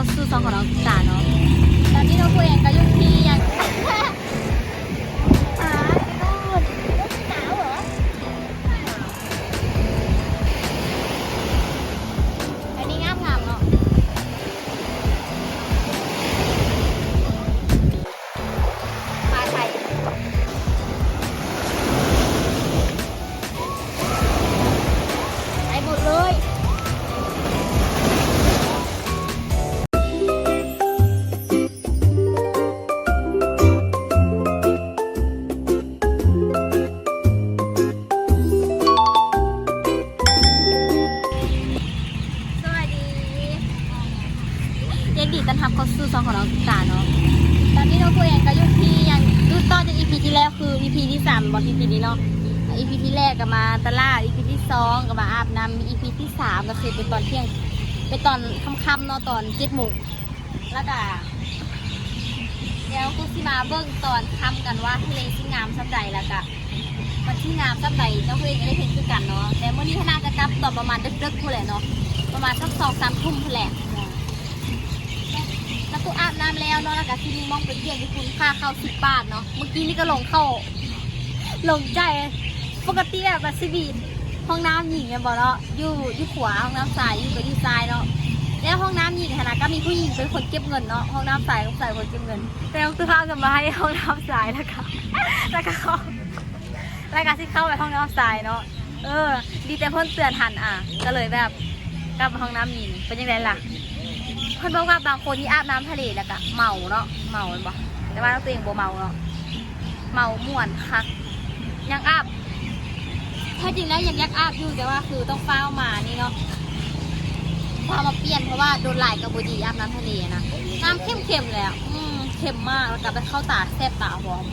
เข้าสู่ซองของน้องสาเน ค่ำเนาะตอนเจ็ดโมงแล้วก็เดี๋ยวกูสิมาเบิ่งตอนค่ำกันว่าทะเลสิงามสักใดแล้วก็มันที่งามสักใดเจ้าเพื่อนจะได้เห็นคือกันเนาะแต่เมื่อนี้ขนาจะกลับตอนประมาณดึกๆพูดแหละเนาะประมาณสักสองสามทุ่มพูดแหละแล้วกูอาบน้ำแล้วเนาะแล้วก็ที่นี่มองไปเที่ยงที่คุณค่าเข้าสิบบาทเนาะเมื่อกี้นี่ก็ลงเข้าลงใจปกติแบบบัสบีดห้องน้ำหญิงเนี่ยบอกเนาะอยู่อยู่ขวาห้องน้ำซ้ายอยู่กับที่ซ้ายเนาะ แล้วห้องน้ำหญิงขนาดก็มีผู้หญิงเป็นคนเก็บเงินเนาะห้องน้ำซ้ายก็ใส่คนเก็บเงิน แต่คือเข้ากันมาให้ห้องน้ำซ้ายแล้วก็แล้วก็เข้าแล้วก็ที่เข้าไปห้องน้ำซ้ายเนาะเออ ดีแต่เพิ่นเตือนทันอะ ก็เลยแบบกลับห้องน้ำหญิงเป็นยังไงล่ะเพิ่นบอกว่าบางคนที่อาบน้ำทะเลแล้วก็เมาเนาะเมาแม่นบ่แต่ว่าตัวเองบ่เมาเนาะเมาม่วนคักยังอาบถ้าจริงแล้วยังยักอาบอยู่แต่ว่าคือต้องเฝ้ามานี่เนาะ พามาเปลี่ยนเพราะว่าโดนหลายกระบุดีอาบน้ำทะเลนะน้ำเข้มๆเลยอะอืมเค็มมากแล้วก็ไปเข้าตาแสบตาหอม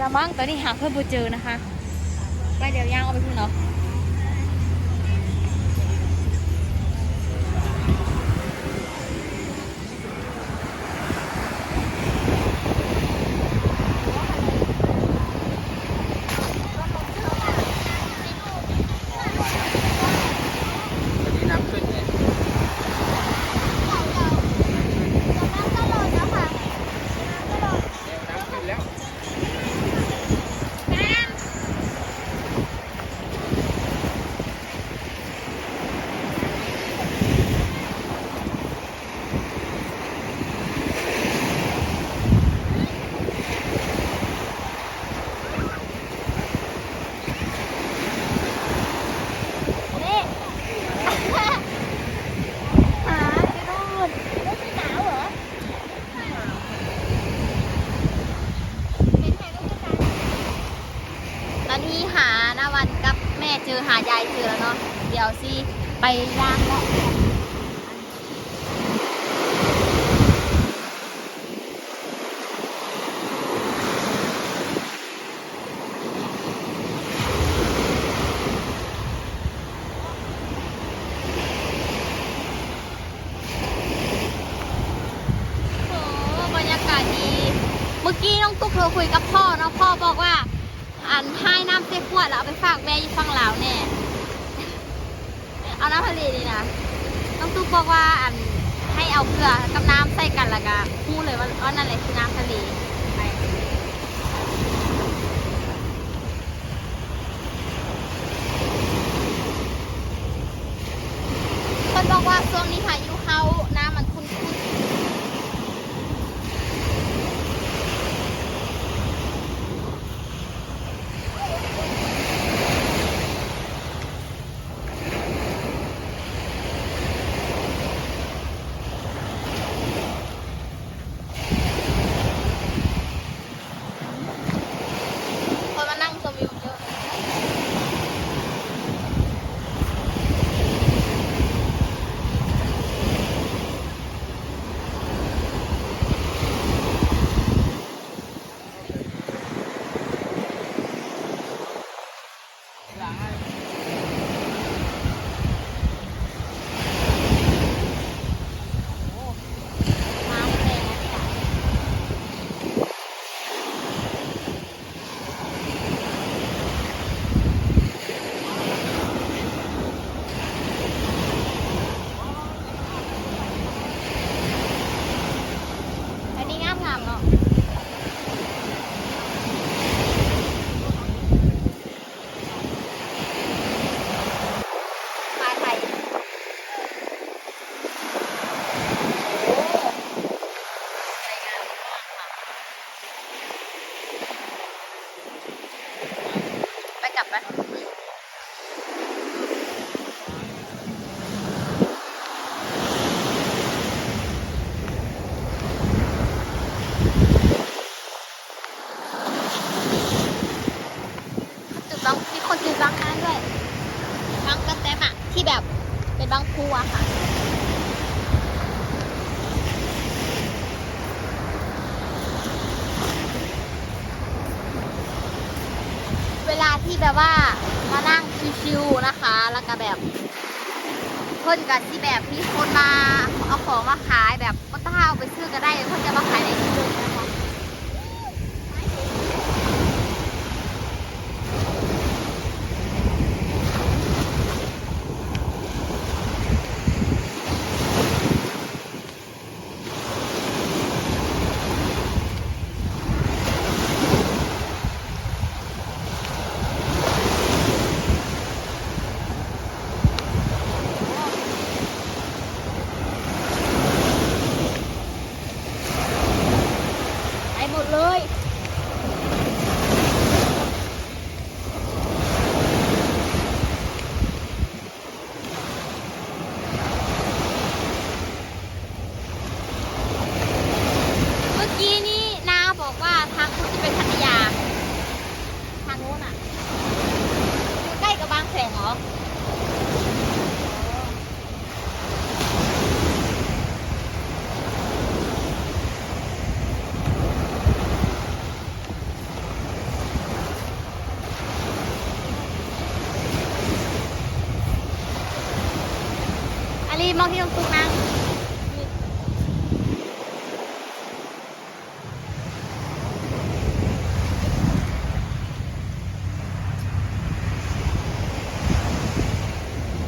แล้วมั้งตอนนี้หาเพื่อนบูเจอนะคะ ไปเดี๋ยวย่างเอาไปพูดเนาะนี่ หาดูดหนาวเหรอเป็นไงก็คือการ ตอนนี้หาหน้าวันกับแม่เจอหายายเจอแล้วเนาะ เดี๋ยวสิไปย่างแล้วโอ้บรรยากาศดีเมื่อกี้น้องตุ๊กโทรคุยกับพ่อเนาะพ่อบอกว่า อันให้น้ำเจ๊ขวดแล้วเอาไปฝากแม่อยู่ฝั่งลาวแน่ เอาน้ำทะเลนี่นะต้องตุ๊กบอกว่าอันให้เอาเกลือกับน้ำใส่กันแล้วก็พูดเลยว่าว่านั่นแหละคือน้ำทะเล แบบเพิ่นกันที่แบบมีคนมาเอาของมาขายแบบก็ถ้าเอาไปซื้อก็ได้เพิ่นจะมาขายในที่เลยนะคะไปหมดเลย เมื่อกี้นี่นาบอกว่าทางนู้นจะเป็นพัทยา ทางนู้นอะอยู่ใกล้กับบางแสนเหรอ อาลี มองที่ตรงตุ๊กนั่ง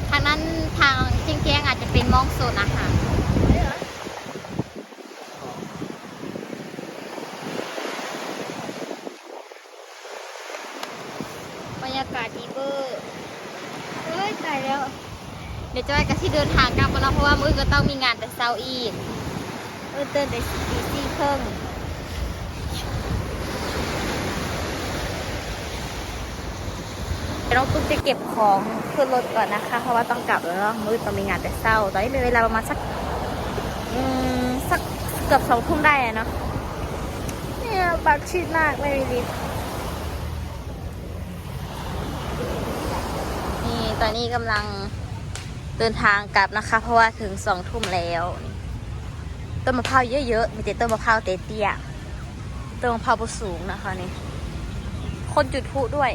ทางนั้นทางเจียงแจ้งอาจจะเป็นมองโซนอาหารบรรยากาศดีเบอร์เฮ้ยตายแล้ว เดี๋ยวจอยกับที่เดินทางกลับมาแล้วเพราะว่ามื้อก็ต้องมีงานแต่เช้าอีกเออเตือนแต่ตีสี่ครึ่งเดี๋ยวน้องตุ๊กจะเก็บของขึ้นรถก่อนนะคะ เพราะว่าต้องกลับแล้วเนาะมื้อต้องมีงานแต่เช้าตอนนี้มีเวลาประมาณสักอืมสักเกือบสองทุ่มได้อะเนาะเนี่ยบักชิดมากไม่มีลิฟต์นี่ตอนนี้กำลัง เดินทางกลับนะคะ เพราะว่าถึงสองทุ่มแล้วต้นมะพร้าวเยอะๆมีแต่ต้นมะพร้าวเตี้ยๆต้นมะพร้าวบสูงนะคะนี่คนจุดพลุด้วย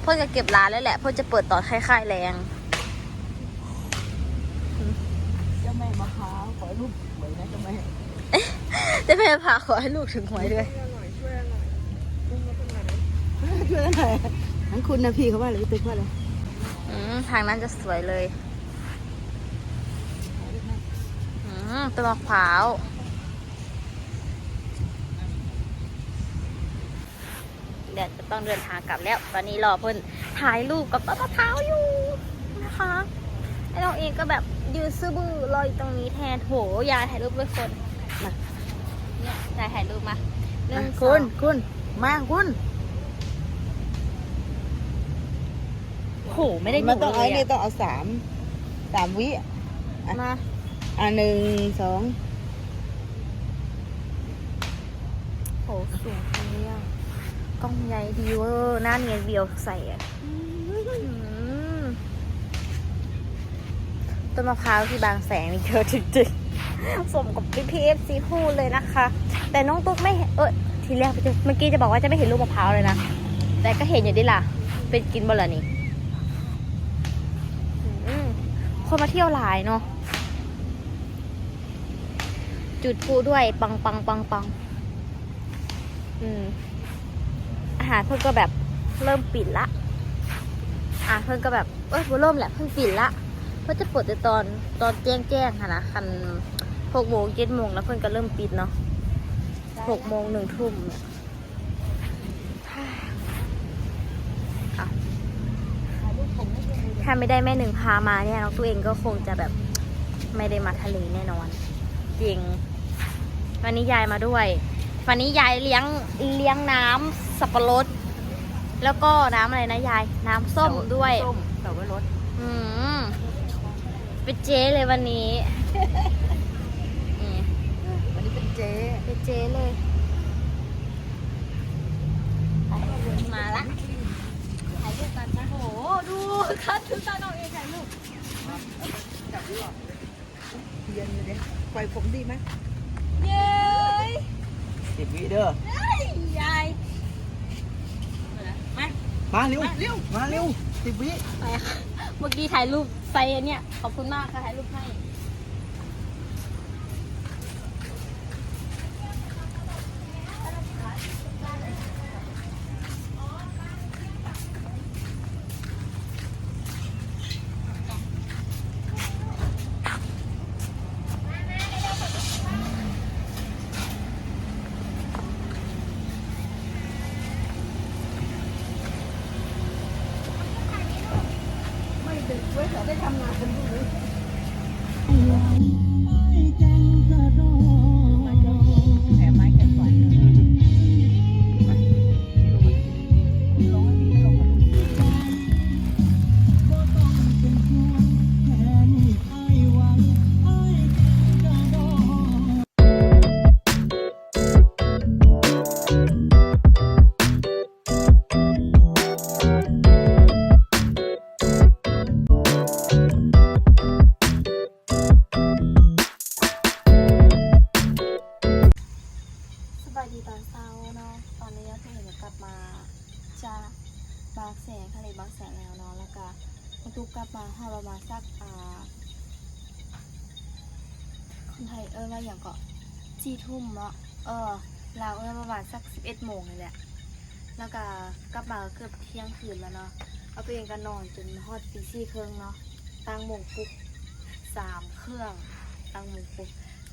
เพ่นจะเก็บร้านแล้วแหละเพ่นจะเปิดตอนค่ายๆแรงเจ้าแม่มะพร้าวขอรูปสวยนะเจ้าแม่จะแม่พาขอให้ลูกถึงหวยด้วยช่วยหน่อยทั้งคุณนะพี่เขาว่าอะไรพี่ตุ๊กว่าอะไรอืม ทางนั้นจะสวยเลยอืมต้นมะพร้าวเดี๋ยวจะต้องเดินทางกลับแล้ว ตอนนี้รอเพื่อนถ่ายรูปกับต้นมะพร้าวอยู่นะคะไอ้เราเองก็แบบยืนซื้อบื้อรออยู่ตรงนี้แทนโหยายถ่ายรูปด้วยคนมาเนี่ยยายถ่ายรูปมาหนึ่งสคุอณงคุณมาคุณ โหไม่ได้มันต้องเลเอายนี่อะต้องเอาสามสามวิมาอะหนึ่งสองโหสูงจังเลยอะกล้องใหญ่ดีเวอร์หน้าเนียนเบียวใส่อะอืมต้นมะพร้าวที่บางแสนนี่เยอะจริงๆสมกับพี่พีเอฟซีพูดเลยนะคะ แต่น้องตุ๊กไม่เห็นเออทีแรกไปเจอเมื่อกี้จะบอกว่าจะไม่เห็นลูกมะพร้าวเลยนะ แต่ก็เห็นอยู่ดิล่ะ เป็นกินบ่ล่ะนี่อืม คนมาเที่ยวหลายเนาะจุดพูด้วยปังปังปังปังอืมอาหารเพิ่งก็แบบเริ่มปิดละอ่าเพิ่งก็แบบเอ้ยบ่เริ่มแหละเพิ่งปิดละเพิ่งจะเปิดแต่ตอนตอนแจ้งแจ้งค่ะนะคันหกโมงเจ็ดโมงแล้วเพิ่งก็เริ่มปิดเนาะหกโมงหนึ่งทุ่มเนี่ยอะถ้าไม่ได้แม่หนึ่งพามาเนี่ยน้องตัวเองก็คงจะแบบไม่ได้มาทะเลแน่นอน จริง วันนี้ยายมาด้วย วันนี้ยายเลี้ยงเลี้ยงน้ำสับปะรด แล้วก็น้ำอะไรนะยาย น้ำส้มด้วยส้มแต่ว่ารถอืมเป็นเจ๊เลยวันนี้อืมวันนี้เป็นเจ๊เป็นเจ๊เลยมาละถ่ายรูปกันนะโห ดูคัดทุกตาน้องเองถ่ายรูปเย็นอยู่เด้ปล่อยผมดีไหมเย้ยสิบวิเด้อเฮ้ยยายมามาเร็วเร็วมาเร็วสิบวิไปค่ะเมื่อกี้ถ่ายรูปใส่อันเนี่ยขอบคุณมากค่ะถ่ายรูปให้ สี่ทุ่มเนาะเออลาวเออประมาณสักสิบเอ็ดโมงนี่แหละ แล้วก็กลับมาเกือบเที่ยงคืนแล้วเนาะ เอาตัวเองก็นอนจนฮอดตีสี่ครึ่องเนาะ ตั้งโมงปลุกสามเครื่อง ตั้งโมงปลุก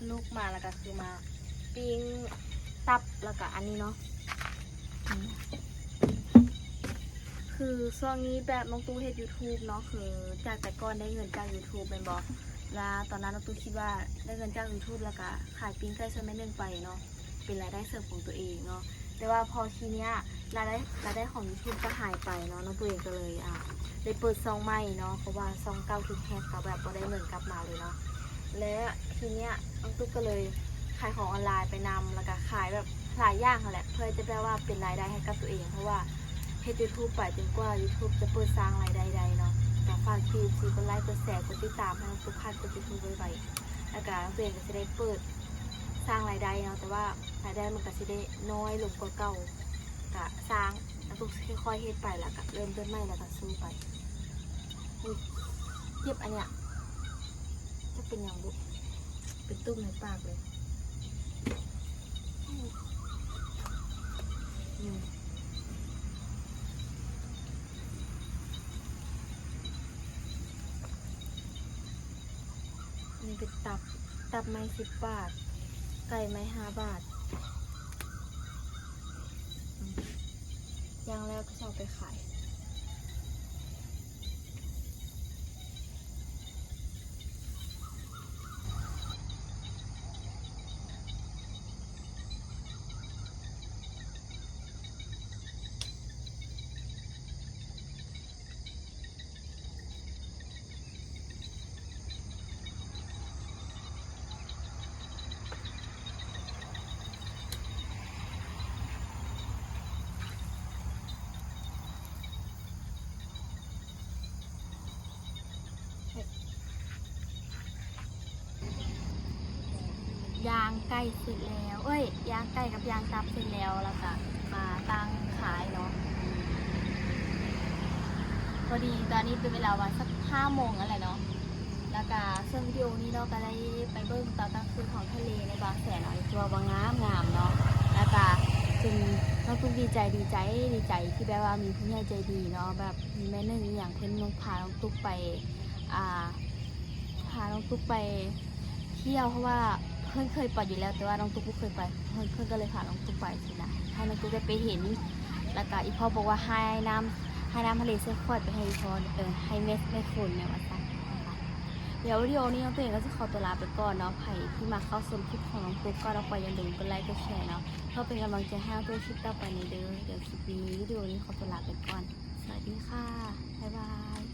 ลูกมาแล้วก็คือมาปิ้งตับแล้วก็อันนี้เนาะ คือช่วงนี้แบบน้องตู้เฮ็ด YouTube เนาะคือจากแต่ก่อนได้เงินจาก YouTube เป็นบอก แล้วตอนนั้นน้องตู้คิดว่าได้เงินจาก YouTube แล้วก็ขายปิ้งไก่ช่วยแม่หนึ่งไปเนาะเป็นรายได้เสริมของตัวเองเนาะแต่ว่าพอทีเนี้ยรายได้รายได้ของ YouTube ก็หายไปเนาะน้องตัวเองก็เลยอะได้เปิดซองใหม่เนาะเพราะว่าซองเก่าถูกแฮกก็แบบบ่ได้เงินกลับมาเลยเนาะและทีเนี้ยน้องตู้ก็เลยขายของออนไลน์ไปนำแล้วก็ขายแบบหลายอย่างค่ะแหละเพื่อจะแปลว่าเป็นรายได้ให้กับตัวเอง เพราะว่าเฮ็ดยูทูบไปจนกว่า YouTube จะเปิดสร้างรายได้ใดเนาะ ก็ฝากคีมคือกดไลค์กดแชร์กดติดตามให้ทุกท่านกดติดตามไว้ๆแล้วก็เพื่อนก็จะได้เปิดสร้างรายได้เนาะแต่ว่ารายได้มันก็จะได้น้อยลงกว่าเก่าก็สร้างแล้วทุกค่อยๆเฮ็ดไปแล้วก็เริ่มต้นใหม่แล้วก็สู้ไปเทียบอันเนี้ยจะเป็นอย่างบุเป็นตุ้มในปากเลย อืม เป็นตับ ตับไม้สิบบาท ไก่ไม้ห้าบาทย่างแล้วก็จะเอาไปขาย ยางไก่เสร็จแล้ว เอ้ยยางไก่กับยางตับเสร็จแล้วแล้วก็มาตั้งขายเนาะพอดีตอนนี้เป็นเวลาวันสักห้าโมงแล้วแหละเนาะแล้วก็เซึ่งวิดีโอนี้เราก็ได้ไปเบิ้งตอนกลางคืนของทะเลในบางแสนเนาะตัวบางงามงามเนาะแล้วก็จึงเราต้องดีใจดีใจดีใจที่แบบว่ามีผู้ใหญ่ใจดีเนาะแบบมีแม่นึ่งอย่างเพิ่นน้องพาน้องตุ๊กไปอ่าพาน้องตุ๊กไปเที่ยวเพราะว่า เพื่อนเคยไปอยู่แล้วแต่ว่าน้องตุ๊กเคยไปเพื่อนเพื่อนก็เลยพาน้องตุ๊กไปสินะให้น้องตุ๊กได้ไปเห็นแล้วก็อีพ่อบอกว่าให้น้ำให้น้ำทะเลเสื้อขวดไปให้อีพ่อเออให้เม็ดไม่คนเนี่ยมาสั่นะคะเดี๋ยววิดีโอนี้น้องตัวเองก็จะขอตัวลาไปก่อนเนาะใครที่มาเข้าชมคลิปของน้องตุ๊กก็ต้องไปอย่าลืมกดไลค์กดแชร์เนาะเพื่อเป็นกำลังใจให้ตุ๊กคลิปต่อไปในเด้อเดี๋ยวคลิปนี้วิดีโอนี้ขอตัวลาไปก่อน สวัสดีค่ะบ๊ายบาย